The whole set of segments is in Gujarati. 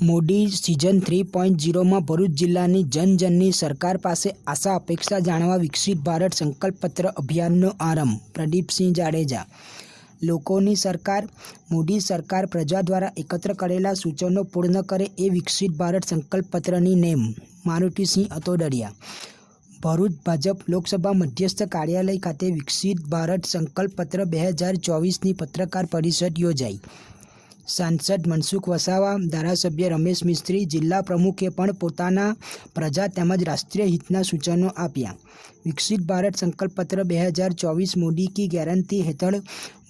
મોડી સિઝન થ્રી પોઈન્ટ ઝીરોમાં ભરૂચ જિલ્લાની જનજનની સરકાર પાસે આશા અપેક્ષા જાણવા વિકસિત ભારત સંકલ્પપત્ર અભિયાનનો આરંભ, પ્રદીપસિંહ જાડેજા. લોકોની સરકાર, મોદી સરકાર પ્રજા દ્વારા એકત્ર કરેલા સૂચનો પૂર્ણ કરે એ વિકસિત ભારત સંકલ્પપત્રની નેમ, મારુતિસિંહ અતોડરિયા. ભરૂચ ભાજપ લોકસભા મધ્યસ્થ કાર્યાલય ખાતે વિકસિત ભારત સંકલ્પપત્ર બે હજાર ચોવીસની પત્રકાર પરિષદ યોજાઈ. સાંસદ મનસુખ વસાવા, ધારાસભ્ય રમેશ મિસ્ત્રી, જિલ્લા પ્રમુખે પણ પોતાના પ્રજા તેમજ રાષ્ટ્રીય હિતના સૂચનો આપ્યા. વિકસિત ભારત સંકલ્પપત્ર બે હજાર ચોવીસ મોદી કી ગેરંટી હેઠળ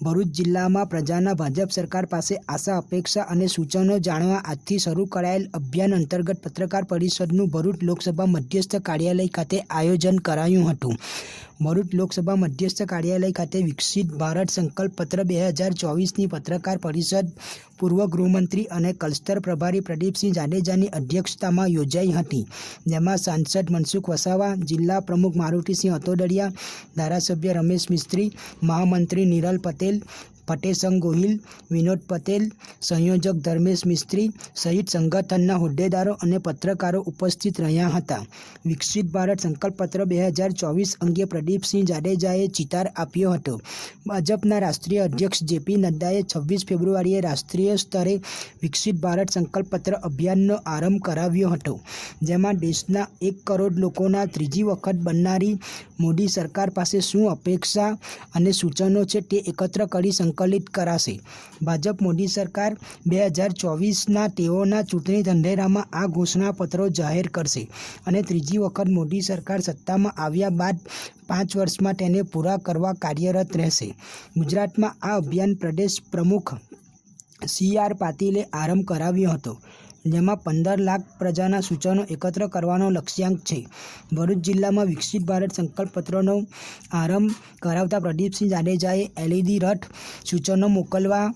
ભરૂચ જિલ્લામાં પ્રજાના ભાજપ સરકાર પાસે આશા, અપેક્ષા અને સૂચનો જાણવા આજથી શરૂ કરાયેલ અભિયાન અંતર્ગત પત્રકાર પરિષદનું ભરૂચ લોકસભા મધ્યસ્થ કાર્યાલય ખાતે આયોજન કરાયું હતું. ભરૂચ લોકસભા મધ્યસ્થ કાર્યાલય ખાતે વિકસિત ભારત સંકલ્પ પત્ર બે હજાર ચોવીસની પત્રકાર પરિષદ પૂર્વ ગૃહમંત્રી અને કલસ્તર પ્રભારી પ્રદીપસિંહ જાડેજાની અધ્યક્ષતામાં યોજાઈ હતી. જેમાં સાંસદ મનસુખ વસાવા, જિલ્લા પ્રમુખ મારુતિસિંહ અતોડરિયા ધારાસભ્ય રમેશ મિસ્ત્રી, મહામંત્રી નિરલ પટેલ ફટેસંગ ગોહિલ, વિનોદ પટેલ, સંયોજક ધર્મેશ મિસ્ત્રી સહિત સંગઠનના હોદ્દેદારો અને પત્રકારો ઉપસ્થિત રહ્યા હતા. વિકસિત ભારત સંકલ્પપત્ર બે હજાર ચોવીસ અંગે પ્રદીપસિંહ જાડેજાએ ચિતાર આપ્યો હતો. ભાજપના રાષ્ટ્રીય અધ્યક્ષ જેપી નડ્ડાએ છવ્વીસ ફેબ્રુઆરીએ રાષ્ટ્રીય સ્તરે વિકસિત ભારત સંકલ્પપત્ર અભિયાનનો આરંભ કરાવ્યો હતો, જેમાં દેશના એક કરોડ લોકોના ત્રીજી વખત બનનારી મોદી સરકાર પાસે શું અપેક્ષા અને સૂચનો છે તે એકત્ર કરી સંકલિત કરાશે. ભાજપ મોદી સરકાર બે હજાર ચોવીસના તેઓના ચૂંટણી ધંધેરામાં આ ઘોષણાપત્રો જાહેર કરશે અને ત્રીજી વખત મોદી સરકાર સત્તામાં આવ્યા બાદ પાંચ વર્ષમાં તેને પૂરા કરવા કાર્યરત રહેશે. ગુજરાતમાં આ અભિયાન પ્રદેશ પ્રમુખ સી આર પાટીલે આરંભ કરાવ્યો હતો. જેમાં પંદર લાખ પ્રજાના સૂચનો એકત્ર કરવાનો લક્ષ્યાંક છે. ભરૂચ જિલ્લામાં વિકસિત ભારત સંકલ્પપત્રનો આરંભ કરાવતા પ્રદીપસિંહ જાડેજાએ એલઈડી રથ સૂચનો મોકલવા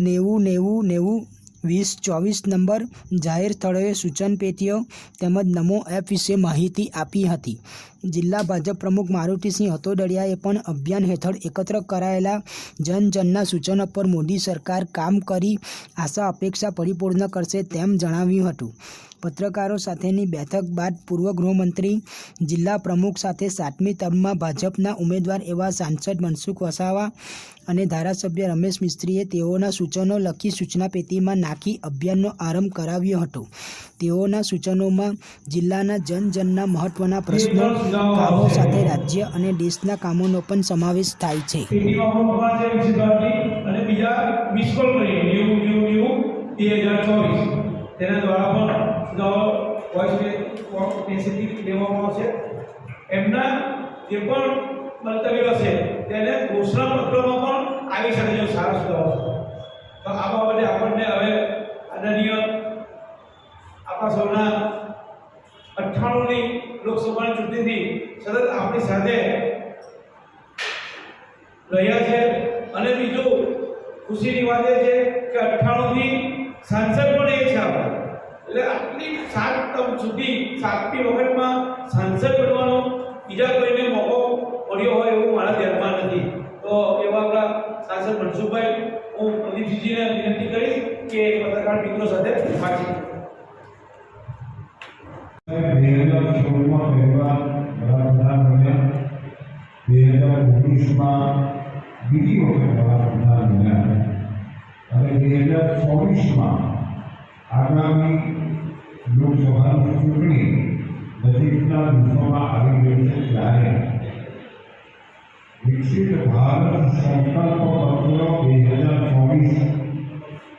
નેવું નેવું નેવું વીસ ચોવીસ નંબર જાહેર સ્થળોએ સૂચન પેટીઓ તેમજ નમો એપ વિશે માહિતી આપી હતી. જિલ્લા ભાજપ પ્રમુખ મારુતિસિંહ હતોડરિયાએ પણ અભિયાન હેઠળ એકત્ર કરાયેલા જન જનના સૂચનો પર મોદી સરકાર કામ કરી આશા અપેક્ષા પરિપૂર્ણ કરશે તેમ જણાવ્યું હતું. પત્રકારો સાથેની બેઠક બાદ પૂર્વ ગૃહમંત્રી, જિલ્લા પ્રમુખ સાથે સાતમી ટર્મમાં ભાજપના ઉમેદવાર એવા સાંસદ મનસુખ વસાવા અને ધારાસભ્ય રમેશ મિસ્ત્રીએ તેઓના સૂચનો લખી સૂચના પેટીમાં નાખી અભિયાનનો આરંભ કરાવ્યો હતો. તેઓના સૂચનોમાં જિલ્લાના જનજનના મહત્વના પ્રશ્નો, કામો સાથે રાજ્ય અને દેશના કામોનો પણ સમાવેશ થાય છે. તેના દ્વારા પણ સુધારો વોઇસ લેવામાં આવશે. એમના જે પણ મંતવ્યો હશે તેને ઘોષણાપત્રોમાં પણ આવી શકે જો સારા સુધારો તો આ આપણને હવે આદરણીય આપણા સૌના અઠ્ઠાણુંની લોકસભાની ચૂંટણીથી સતત આપણી સાથે રહ્યા છે. અને બીજું ખુશીની વાત એ છે કે અઠ્ઠાણું થી સાંસદ છે એટલે આટલી સાત ટર્મ સુધી સાતમી વખતમાં સાંસદ બનવાનો બીજા કોઈને મોકો મળ્યો હોય એવું મારા ધ્યાનમાં નથી. તો એવા આપણા સાંસદ મનસુખભાઈ, હું પ્રદીપજીને વિનંતી કરીશ કે પત્રકાર મિત્રો સાથે વાતચીત બે હજાર સોળમાં પહેલા વડાપ્રધાન બન્યા બે હજાર ઓગણીસમાં બીજી અને બે હજાર ચોવીસમાં આગામી લોકસભાની ચૂંટણી નજીકના દિવસોમાં આવી રહી છે ત્યારે વિકસિત ભારત સંકલ્પ પત્ર બે હજાર ચોવીસ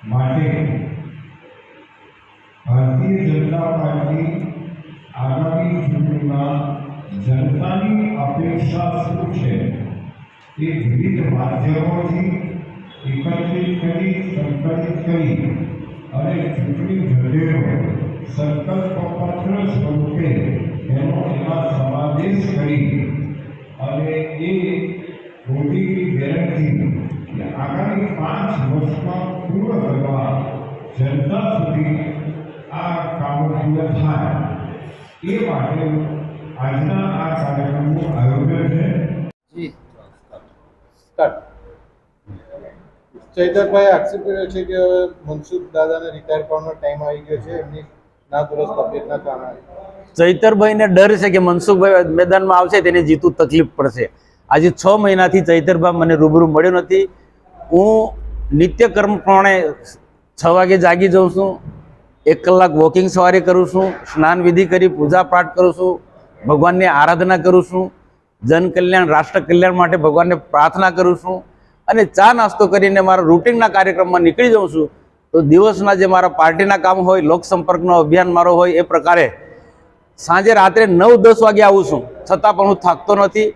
માટે ભારતીય જનતા પાર્ટી આગામી ચૂંટણીમાં જનતાની અપેક્ષા શું છે એ વિવિધ માધ્યમોથી એકત્રિત કરી સંકલિત કરી અને ચૂંટણી ઢંઢેરો સંકલ્પ પત્ર સ્વરૂપે એનો એમાં સમાવેશ કરી અને એ મોદીની ગેરંટી કે આગામી પાંચ વર્ષમાં પૂર્ણ કરવા જનતા સુધી આ કામો પૂરા થાય એ માટે આજના આ કાર્યક્રમનું આયોજન છે ચૈતરભાઈ, આક્ષેપ કર્યો છે કે હવે મનસુખ દાદાને રિટાયર કરવાનો ટાઈમ આવી ગયો છે. એમની ચૈતરભાઈને ડર છે કે મનસુખભાઈ મેદાનમાં આવશે, તેને જીતું તકલીફ પડશે. આજે છ મહિનાથી ચૈતરભાઈ મને રૂબરૂ મળ્યો નથી. હું નિત્યકર્મ પ્રમાણે છ વાગે જાગી જાઉં છું, એક કલાક વોકિંગ સવારે કરું છું, સ્નાન વિધિ કરી, પૂજા પાઠ કરું છું, ભગવાનની આરાધના કરું છું, જન કલ્યાણ, રાષ્ટ્ર કલ્યાણ માટે ભગવાનને પ્રાર્થના કરું છું અને ચા નાસ્તો કરીને મારા રૂટિનના કાર્યક્રમમાં નીકળી જાઉં છું. તો દિવસના જે મારા પાર્ટીના કામ હોય લોકસંપર્કનો અભિયાન મારો હોય, એ પ્રકારે સાંજે રાત્રે નવ, દસ વાગે આવું છું. છતાં પણ હું થાકતો નથી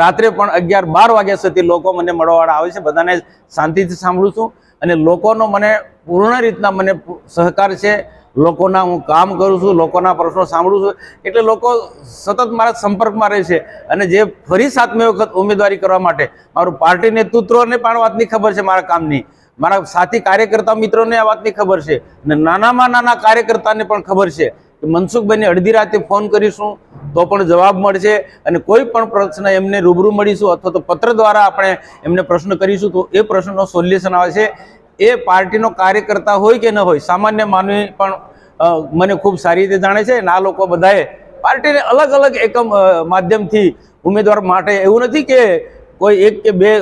રાત્રે પણ અગિયાર, બાર વાગ્યા સુધી લોકો મને મળવાવાળા આવે છે. બધાને શાંતિથી સાંભળું છું અને લોકોનો મને પૂર્ણ રીતના મને સહકાર છે. લોકોના હું કામ કરું છું, લોકોના પ્રશ્નો સાંભળું છું. એટલે લોકો સતત મારા સંપર્કમાં રહે છે અને જે ફરી સાતમી વખત ઉમેદવારી કરવા માટે મારું પાર્ટી નેતૃત્વને પણ વાતની ખબર છે મારા કામની. મારા સાથી કાર્યકર્તા મિત્રોને આ વાતની ખબર છે અને નાનામાં નાના કાર્યકર્તાને પણ ખબર છે કે મનસુખભાઈને અડધી રાતે ફોન કરીશું તો પણ જવાબ મળશે અને કોઈ પણ પ્રશ્ન એમને રૂબરૂ મળીશું અથવા તો પત્ર દ્વારા આપણે એમને પ્રશ્ન કરીશું તો એ પ્રશ્નનો સોલ્યુશન આવે છે. એ પાર્ટીનો કાર્યકર્તા હોય કે ન હોય સામાન્ય માનવી પણ મને ખૂબ સારી રીતે જાણે છે આ લોકો બધાએ પાર્ટીને અલગ અલગ એકમ માધ્યમથી ઉમેદવાર માટે એવું નથી કે કોઈ એક કે બે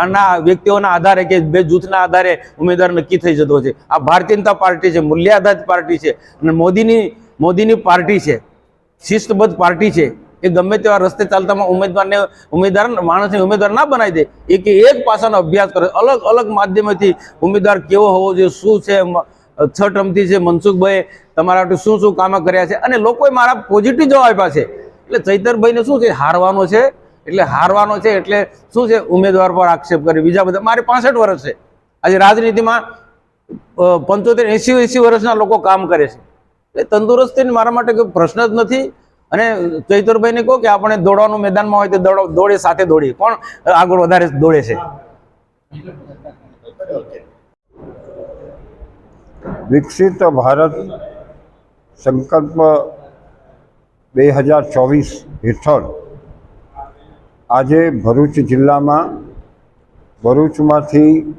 આના વ્યક્તિઓના આધારે કે બે જૂથના આધારે ઉમેદવાર નક્કી થઈ જતો છે. આ ભારતીય જનતા પાર્ટી છે મૂલ્ય આધારિત પાર્ટી છે અને મોદીની મોદીની પાર્ટી છે, શિસ્તબદ્ધ પાર્ટી છે. એ ગમે તેવા રસ્તે ચાલતામાં ઉમેદવારને, ઉમેદવાર, માણસને ઉમેદવાર ના બનાવી દે, એ કે એક પાસાનો અભ્યાસ કરે. અલગ અલગ માધ્યમથી ઉમેદવાર કેવો હોવો જોઈએ, શું છે છઠ ટર્મથી છે, મનસુખભાઈ તમારા માટે શું શું કામ કર્યા છે? અને લોકોએ મારા પોઝિટિવ જવાબ આપ્યા છે. એટલે ચૈતરભાઈને શું છે, હારવાનો છે એટલે હારવાનો છે એટલે શું છે? ઉમેદવાર પર આક્ષેપ કરે બીજા બધા મારે પાસઠ વર્ષ છે. આજે રાજનીતિમાં પંચોતેર એંસી એંસી વર્ષના લોકો કામ કરે છે. એટલે તંદુરસ્તી મારા માટે કોઈ પ્રશ્ન જ નથી. અને ચૈતરભાઈને કહો કે આપણે દોડવાનું મેદાનમાં હોય તો દોડો, દોડે, સાથે દોડીએ. કોણ આગળ વધારે દોડે છે? વિકસિત ભારત સંકલ્પ બે હજાર ચોવીસ હેઠળ આજે ભરૂચ જિલ્લામાં ભરૂચમાંથી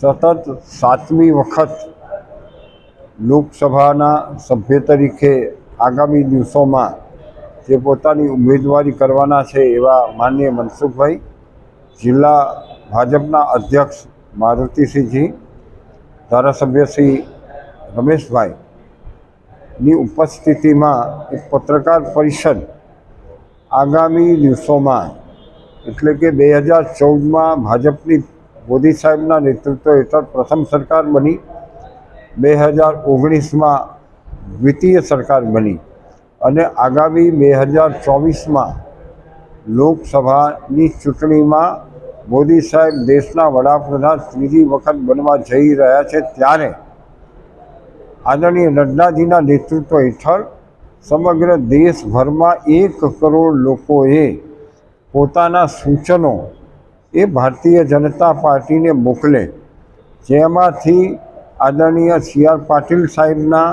સતત સાતમી વખત લોકસભાના સભ્ય તરીકે આગામી દિવસોમાં જે પોતાની ઉમેદવારી કરવાના છે એવા માન્ય મનસુખભાઈ, જિલ્લા ભાજપના અધ્યક્ષ મારુતિસિંહજી, ધારાસભ્ય શ્રી રમેશભાઈની ઉપસ્થિતિમાં એક પત્રકાર પરિષદ આગામી દિવસોમાં એટલે કે બે હજાર ચૌદમાં ભાજપની મોદી સાહેબના નેતૃત્વ હેઠળ પ્રથમ સરકાર બની. બે હજાર ઓગણીસમાં દ્વિતીય સરકાર બની. અને આગામી બે હજાર ચોવીસમાં લોકસભાની ચૂંટણીમાં મોદી સાહેબ દેશના વડાપ્રધાન ત્રીજી વખત બનવા જઈ રહ્યા છે ત્યારે આદરણીય નડ્ડાજીના નેતૃત્વ હેઠળ સમગ્ર દેશભરમાં એક કરોડ લોકોએ પોતાના સૂચનો એ ભારતીય જનતા પાર્ટીને મોકલે. જેમાંથી આદરણીય સી આર પાટીલ સાહેબના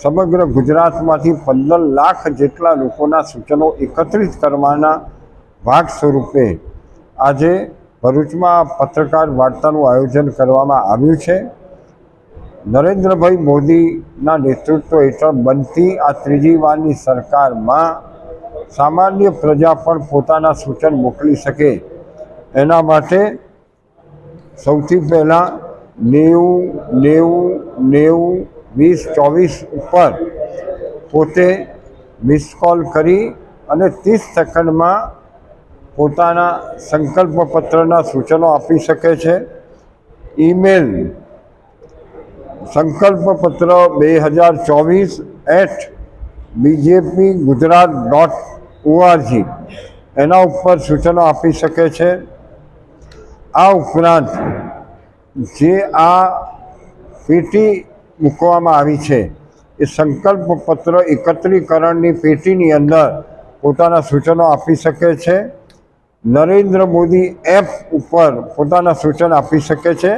સમગ્ર ગુજરાતમાંથી પંદર લાખ જેટલા લોકોના સૂચનો એકત્રિત કરવાના ભાગ સ્વરૂપે આજે ભરૂચમાં પત્રકાર વાર્તાનું આયોજન કરવામાં આવ્યું છે. નરેન્દ્રભાઈ મોદીના નેતૃત્વ હેઠળ બનતી આ ત્રીજી વારની સરકારમાં સામાન્ય પ્રજા પણ પોતાના સૂચન મોકલી શકે. એના માટે સૌથી પહેલાં નેવું નેવું નેવું, વીસ, ચોવીસ ઉપર પોતે મિસ કોલ કરી અને ત્રીસ સેકન્ડમાં પોતાના સંકલ્પ પત્રના સૂચનો આપી શકે છે. ઈમેલ સંકલ્પ પત્ર બે હજાર ચોવીસ at BJP Gujarat dot O R G એના ઉપર સૂચનો આપી શકે છે. આ ઉપરાંત જે આ પેટી મૂકવામાં આવી છે, એ સંકલ્પ પત્ર એકત્રીકરણની પેટીની અંદર પોતાના સૂચનો આપી શકે છે. નરેન્દ્ર મોદી એપ ઉપર પોતાના સૂચન આપી શકે છે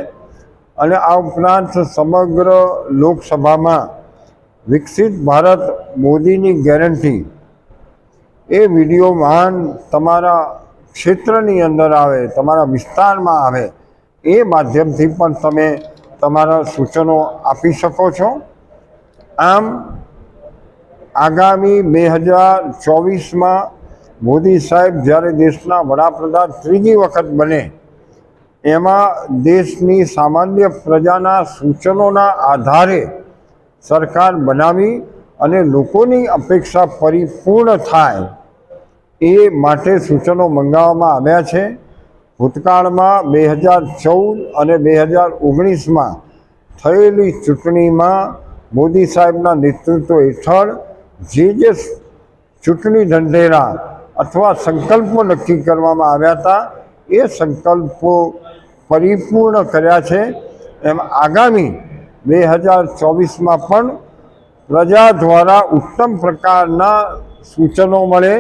અને આ ઉપરાંત સમગ્ર લોકસભામાં વિકસિત ભારત મોદીની ગેરંટી એ વિડીયોમાં તમારા ક્ષેત્રની અંદર આવે, તમારા વિસ્તારમાં આવે, એ માધ્યમથી પણ તમે તમારા સૂચનો આપી શકો છો. આમ, આગામી બે હજાર ચોવીસમાં મોદી સાહેબ જ્યારે દેશના વડાપ્રધાન ત્રીજી વખત બને, એમાં દેશની સામાન્ય પ્રજાના સૂચનોના આધારે સરકાર બનાવી અને લોકોની અપેક્ષા પરિપૂર્ણ થાય. એ માટે સૂચનો મંગાવવામાં આવ્યા છે. ભૂતકાળમાં બે હજાર ચૌદ અને બે હજાર ઓગણીસમાં થયેલી ચૂંટણીમાં મોદી સાહેબના નેતૃત્વ હેઠળ જે જે ચૂંટણી ઢંઢેરા અથવા સંકલ્પો નક્કી કરવામાં આવ્યા હતા, એ સંકલ્પો પરિપૂર્ણ કર્યા છે. એમ આગામી બે હજાર ચોવીસમાં પણ પ્રજા દ્વારા ઉત્તમ પ્રકારના સૂચનો મળે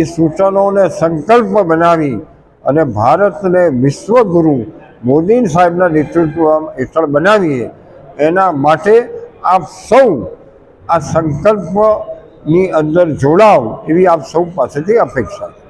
એ સૂચનોને સંકલ્પ બનાવી અને ભારતને વિશ્વગુરુ મોદી સાહેબના નેતૃત્વ હેઠળ બનાવીએ, એના માટે આપ સૌ આ સંકલ્પની અંદર જોડાવ એવી આપ સૌ પાસેથી અપેક્ષા છે.